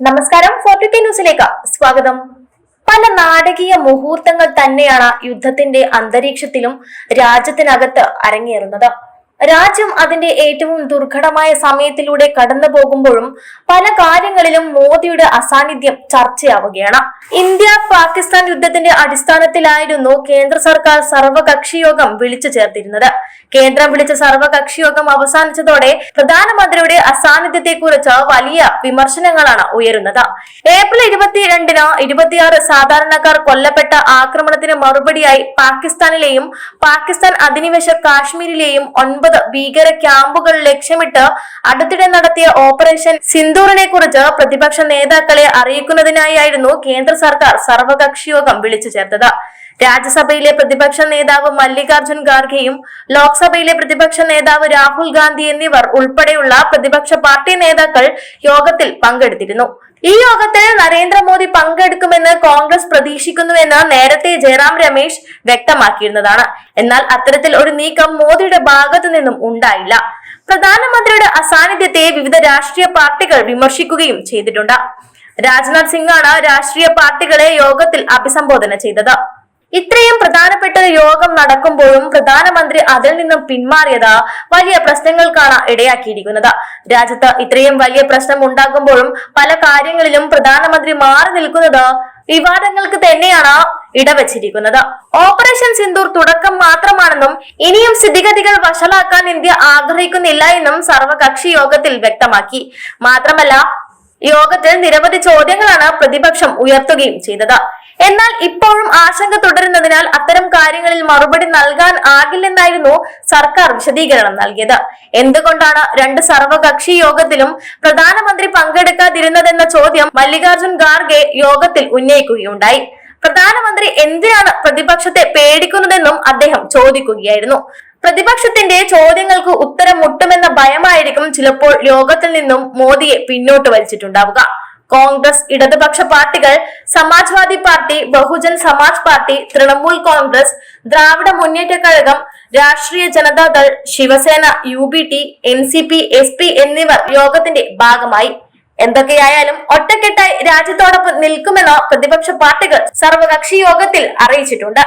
നമസ്കാരം. ഫോർട്ടി ന്യൂസിലേക്ക് സ്വാഗതം. പല നാടകീയ മുഹൂർത്തങ്ങൾ തന്നെയാണ് യുദ്ധത്തിന്റെ അന്തരീക്ഷത്തിലും രാജ്യത്തിനകത്ത് അരങ്ങേറുന്നത്. രാജ്യം അതിന്റെ ഏറ്റവും ദുർഘടമായ സമയത്തിലൂടെ കടന്നു പോകുമ്പോഴും പല കാര്യങ്ങളിലും മോദിയുടെ അസാന്നിധ്യം ചർച്ചയാവുകയാണ്. ഇന്ത്യ പാകിസ്ഥാൻ യുദ്ധത്തിന്റെ അടിസ്ഥാനത്തിലായിരുന്നു കേന്ദ്ര സർക്കാർ സർവകക്ഷി യോഗം വിളിച്ചു ചേർത്തിരുന്നത്. കേന്ദ്രം വിളിച്ച സർവകക്ഷി യോഗം അവസാനിച്ചതോടെ പ്രധാനമന്ത്രിയുടെ അസാന്നിധ്യത്തെക്കുറിച്ച് വലിയ വിമർശനങ്ങളാണ് ഉയരുന്നത്. ഏപ്രിൽ ഇരുപത്തിരണ്ടിന് ഇരുപത്തിയാറ് സാധാരണക്കാർ കൊല്ലപ്പെട്ട ആക്രമണത്തിന് മറുപടിയായി പാകിസ്ഥാനിലെയും പാകിസ്ഥാൻ അധിനിവേശ കാശ്മീരിലെയും ഒൻപത് ഭീകര ക്യാമ്പുകൾ ലക്ഷ്യമിട്ട് അടുത്തിടെ നടത്തിയ ഓപ്പറേഷൻ സിന്ദൂറിനെ കുറിച്ച് പ്രതിപക്ഷ നേതാക്കളെ അറിയിക്കുന്നതിനായിരുന്നു കേന്ദ്ര സർക്കാർ സർവകക്ഷി യോഗം വിളിച്ചു ചേർത്തത്. രാജ്യസഭയിലെ പ്രതിപക്ഷ നേതാവ് മല്ലികാർജുൻ ഖാർഗെയും ലോക്സഭയിലെ പ്രതിപക്ഷ നേതാവ് രാഹുൽ ഗാന്ധി എന്നിവർ ഉൾപ്പെടെയുള്ള പ്രതിപക്ഷ പാർട്ടി നേതാക്കൾ യോഗത്തിൽ പങ്കെടുത്തിരുന്നു. ഈ യോഗത്തിൽ നരേന്ദ്രമോദി പങ്കെടുക്കുമെന്ന് കോൺഗ്രസ് പ്രതീക്ഷിക്കുന്നുവെന്ന് നേരത്തെ ജയറാം രമേശ് വ്യക്തമാക്കിയിരുന്നതാണ്. എന്നാൽ അത്തരത്തിൽ ഒരു നീക്കം മോദിയുടെ ഭാഗത്തു നിന്നും ഉണ്ടായില്ല. പ്രധാനമന്ത്രിയുടെ അസാന്നിധ്യത്തെ വിവിധ രാഷ്ട്രീയ പാർട്ടികൾ വിമർശിക്കുകയും ചെയ്തിട്ടുണ്ട്. രാജ്നാഥ് സിംഗാണ് രാഷ്ട്രീയ പാർട്ടികളെ യോഗത്തിൽ അഭിസംബോധന ചെയ്തത്. ഇത്രയും പ്രധാനപ്പെട്ട ഒരു യോഗം നടക്കുമ്പോഴും പ്രധാനമന്ത്രി അതിൽ നിന്നും പിന്മാറിയത് വലിയ പ്രശ്നങ്ങൾക്കാണ് ഇടയാക്കിയിരിക്കുന്നത്. രാജ്യത്ത് ഇത്രയും വലിയ പ്രശ്നം ഉണ്ടാകുമ്പോഴും പല കാര്യങ്ങളിലും പ്രധാനമന്ത്രി മാറി നിൽക്കുന്നത് വിവാദങ്ങൾക്ക് തന്നെയാണ് ഇടവച്ചിരിക്കുന്നത്. ഓപ്പറേഷൻ സിന്ദൂർ തുടക്കം മാത്രമാണെന്നും ഇനിയും സ്ഥിതിഗതികൾ വഷളാക്കാൻ ഇന്ത്യ ആഗ്രഹിക്കുന്നില്ല എന്നും സർവകക്ഷി യോഗത്തിൽ വ്യക്തമാക്കി. മാത്രമല്ല യോഗത്തിൽ നിരവധി ചോദ്യങ്ങളാണ് പ്രതിപക്ഷം ഉയർത്തുകയും ചെയ്തത്. എന്നാൽ ഇപ്പോഴും ആശങ്ക തുടരുന്നതിനാൽ അത്തരം കാര്യങ്ങളിൽ മറുപടി നൽകാൻ ആകില്ലെന്നായിരുന്നു സർക്കാർ വിശദീകരണം നൽകിയത്. എന്തുകൊണ്ടാണ് രണ്ട് സർവകക്ഷി യോഗത്തിലും പ്രധാനമന്ത്രി പങ്കെടുക്കാതിരുന്നതെന്ന ചോദ്യം മല്ലികാർജുൻ ഖാർഗെ യോഗത്തിൽ ഉന്നയിക്കുകയുണ്ടായി. പ്രധാനമന്ത്രി എന്തിനാണ് പ്രതിപക്ഷത്തെ പേടിക്കുന്നതെന്നും അദ്ദേഹം ചോദിക്കുകയായിരുന്നു. പ്രതിപക്ഷത്തിന്റെ ചോദ്യങ്ങൾക്ക് ഉത്തരം മുട്ടുമെന്ന ഭയമായിരിക്കും ചിലപ്പോൾ യോഗത്തിൽ നിന്നും മോദിയെ പിന്നോട്ട് വലിച്ചിട്ടുണ്ടാവുക. കോൺഗ്രസ് ഇടതുപക്ഷ പാർട്ടികൾ Samajwadi Party Bahujan Samaj Party Trinamool Congress Dravida Munnetra Kazhagam Rashtriya Janata Dal Shiv Sena U B T N C P S P എന്നിവർ യോഗത്തിന്റെ ഭാഗമായി. എന്തൊക്കെയായാലും ഒറ്റക്കെട്ടായി രാജ്യത്തോടൊപ്പം നിൽക്കുമെന്ന് പ്രതിപക്ഷ പാർട്ടികൾ സർവകക്ഷി യോഗത്തിൽ അറിയിച്ചിട്ടുണ്ട്.